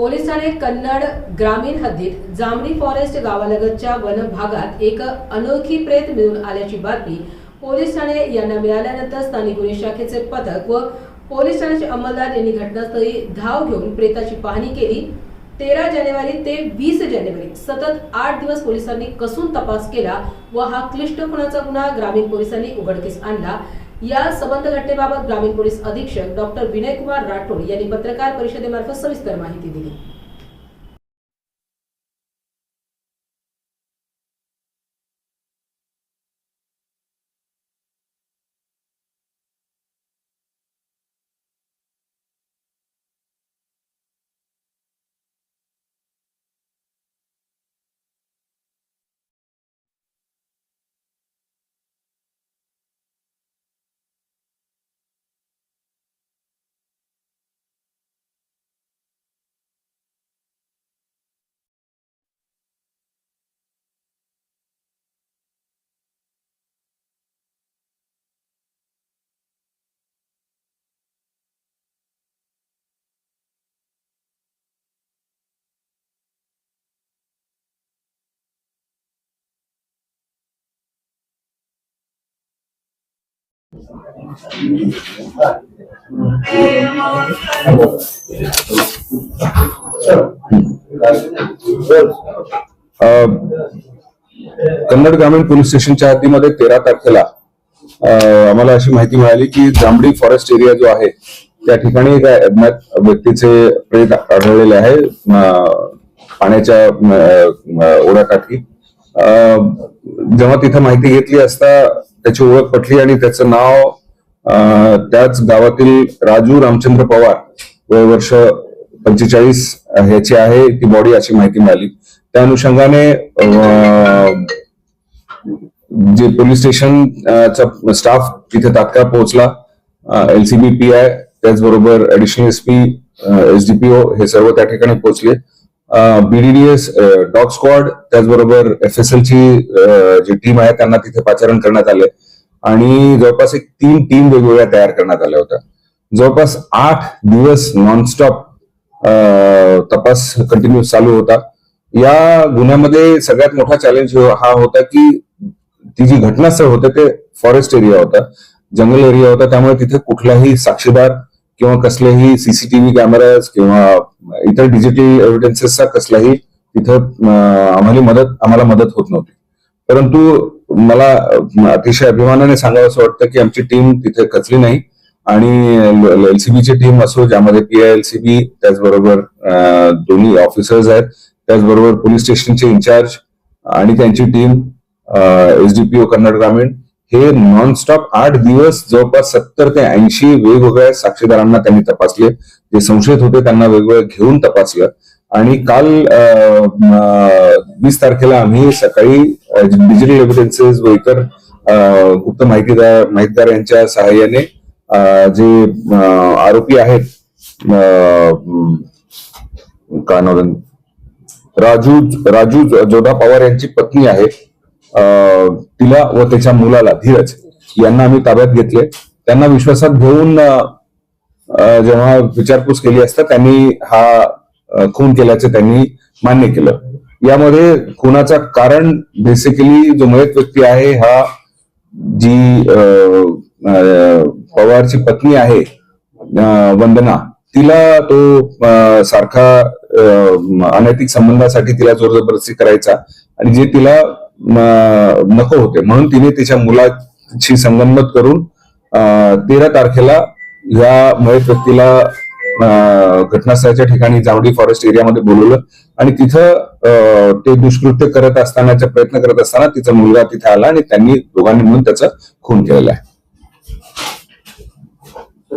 पोलिसांनी कन्नड ग्रामीण हद्दीत जांभळी फॉरेस्ट गावालगतच्या वन भागात एक अनोळखी प्रेत मिळून आल्याची बातमी पोलीस ठाणे यांना मिळाल्यानंतर स्थानिक गुन्हे शाखेचे पथक व पोलीस ठाण्याचे अंमलदार यांनी घटनास्थळी धाव घेऊन प्रेताची पाहणी केली. तेरा जानेवारी ते वीस जानेवारी सतत आठ दिवस पोलिसांनी कसून तपास केला व हा क्लिष्ट खुणाचा गुन्हा ग्रामीण पोलिसांनी उघडकीस आणला. या सबंध घटनेबाबत ग्रामीण पोलीस अधीक्षक डॉक्टर विनयकुमार राठोड यांनी पत्रकार परिषदेमार्फत सविस्तर माहिती दिली. कन्नड ग्रामीण पोलीस स्टेशनच्या हद्दीमध्ये तेरा तारखेला आम्हाला अशी माहिती मिळाली की जांभडी फॉरेस्ट एरिया जो आहे त्या ठिकाणी एका अज्ञात व्यक्तीचे प्रेत आढळलेले आहे पाण्याच्या ओढ्याकाठी जेव्हा तिथं माहिती घेतली असता त्याची ओळख पटली आणि त्याचं नाव त्याच गावातील राजू रामचंद्र पवार वय वर्ष पंचेचाळीस ह्याची आहे ती बॉडी अशी माहिती मिळाली. त्या अनुषंगाने जे पोलीस स्टेशन चा स्टाफ तिथे तात्काळ पोहोचला एलसीबी पी आय त्याचबरोबर ऍडिशनल एस पी एसडीपीओ हे सर्व त्या ठिकाणी पोहोचले. बीडीडीएस डॉग स्क्वॉड त्याचबरोबर एफ एस एल ची जी टीम आहे त्यांना तिथे पाचारण करण्यात आले. आणि जवळपास एक तीन टीम वेगवेगळ्या तयार करण्यात आल्या होत्या. जवळपास आठ दिवस नॉनस्टॉप तपास कंटिन्यू चालू होता. या गुन्ह्यामध्ये सगळ्यात मोठा चॅलेंज हो, हा होता की ती जी घटनास्थळ होते ते फॉरेस्ट एरिया होता जंगल एरिया होता. त्यामुळे तिथे कुठलाही साक्षीदार किंवा कसलेही सीसीटीव्ही कॅमेराज किंवा इतर डिजिटल एव्हिडन्सेसचा कसलाही तिथं आम्हाला मदत आम्हाला मदत होत नव्हती. परंतु मला अतिशय अभिमानाने सांगावं असं वाटतं की आमची टीम तिथे कचली नाही आणि एलसीबीची टीम असो ज्यामध्ये पी आय एलसीबी त्याचबरोबर दोन्ही ऑफिसर्स आहेत त्याचबरोबर पोलीस स्टेशनचे इन्चार्ज आणि त्यांची टीम एसडीपीओ कर्नाटक ग्रामीण हे नॉनस्टॉप आठ दिवस जवळपास सत्तर ते ऐंशी वेगवेगळ्या साक्षीदारांना त्यांनी तपासले. जे संशयित होते त्यांना वेगवेगळे घेऊन तपासलं. आणि काल वीस तारखेला आम्ही सकाळी डिजिटल एव्हिडन्सेस व इतर अ, गुप्त माहितीदार माहितगार यांच्या सहाय्याने जे आरोपी आहेत अ, काय राजू राजू जोधा पवार यांची पत्नी आहे. तिला व त्याच्या मुलाला धीरज यांना आम्ही ताब्यात घेतले. त्यांना विश्वासात घेऊन जेव्हा विचारपूस केली असता त्यांनी हा खून केल्याचे त्यांनी मान्य केलं. यामध्ये खुनाचा कारण बेसिकली जो मयत व्यक्ती आहे हा जी पवारची पत्नी आहे वंदना तिला तो सारखा अनैतिक संबंधासाठी तिला जोर जबरदस्ती करायचा आणि जे तिला नको होते. म्हणून तिने तिच्या मुलाची संगनमत करून तेरा तारखेला या मयत व्यक्तीला घटनास्थळाच्या ठिकाणी जावडी फॉरेस्ट एरियामध्ये बोलवलं आणि तिथं ते दुष्कृत्य करत असतानाचा प्रयत्न करत असताना तिचा मुलगा तिथे आला आणि त्यांनी दोघांनी मिळून त्याचा खून केलेला आहे.